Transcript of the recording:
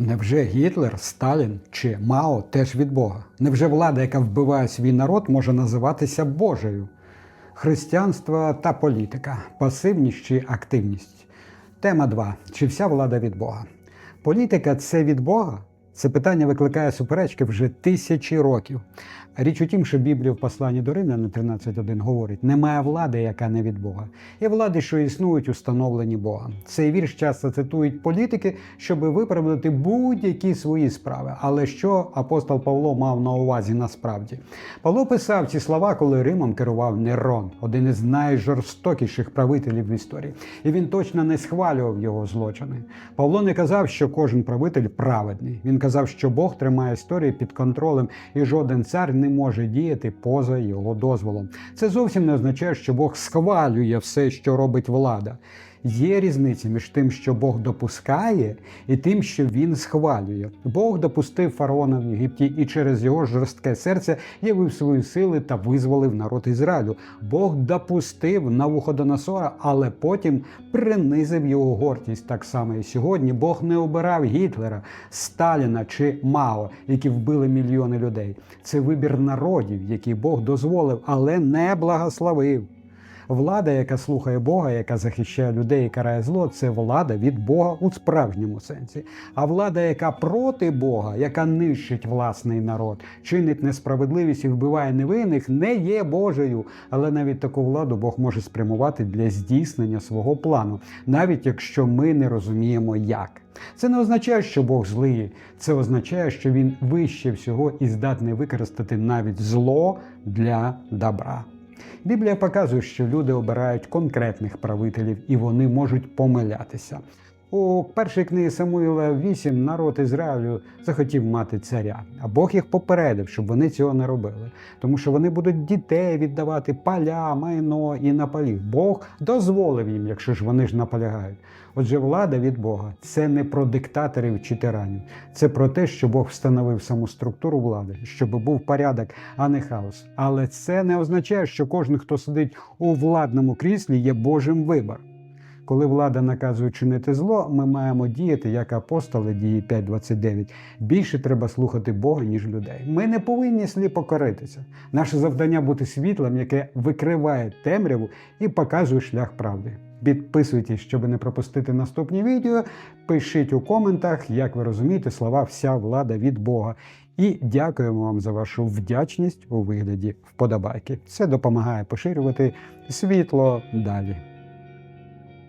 Невже Гітлер, Сталін чи Мао теж від Бога? Невже влада, яка вбиває свій народ, може називатися Божою? Християнство та політика, пасивність чи активність. Тема 2. Чи вся влада від Бога? Політика це від Бога? Це питання викликає суперечки вже тисячі років. Річ у тім, що Біблія в посланні до Римлян 13.1 говорить: немає влади, яка не від Бога. Є влади, що існують, установлені Богом. Цей вірш часто цитують політики, щоб виправдати будь-які свої справи. Але що апостол Павло мав на увазі насправді? Павло писав ці слова, коли Римом керував Нерон, один із найжорстокіших правителів в історії. І він точно не схвалював його злочини. Павло не казав, що кожен правитель праведний. Він казав, що Бог тримає історію під контролем, і жоден цар не може діяти поза його дозволом. Це зовсім не означає, що Бог схвалює все, що робить влада. Є різниця між тим, що Бог допускає, і тим, що він схвалює. Бог допустив фараона в Єгипті і через його жорстке серце явив свої сили та визволив народ Ізраїлю. Бог допустив Навуходоносора, але потім принизив його гордість. Так само і сьогодні Бог не обирав Гітлера, Сталіна чи Мао, які вбили мільйони людей. Це вибір народів, який Бог дозволив, але не благословив. Влада, яка слухає Бога, яка захищає людей і карає зло, це влада від Бога у справжньому сенсі. А влада, яка проти Бога, яка нищить власний народ, чинить несправедливість і вбиває невинних, не є Божою. Але навіть таку владу Бог може спрямувати для здійснення свого плану, навіть якщо ми не розуміємо, як. Це не означає, що Бог злий. Це означає, що він вище всього і здатний використати навіть зло для добра. Біблія показує, що люди обирають конкретних правителів і вони можуть помилятися. У першій книгі Самуїла 8 народ Ізраїлю захотів мати царя, а Бог їх попередив, щоб вони цього не робили, тому що вони будуть дітей віддавати поля, майно і наполіг. Бог дозволив їм, якщо ж вони ж наполягають. Отже, влада від Бога це не про диктаторів чи тиранів, це про те, що Бог встановив саму структуру влади, щоб був порядок, а не хаос. Але це не означає, що кожен, хто сидить у владному кріслі, є Божим вибором. Коли влада наказує чинити зло, ми маємо діяти як апостоли дії 5.29. Більше треба слухати Бога, ніж людей. Ми не повинні сліпо коритися. Наше завдання бути світлом, яке викриває темряву і показує шлях правди. Підписуйтесь, щоб не пропустити наступні відео. Пишіть у коментах, як ви розумієте слова вся влада від Бога. І дякуємо вам за вашу вдячність у вигляді вподобайки. Це допомагає поширювати світло далі.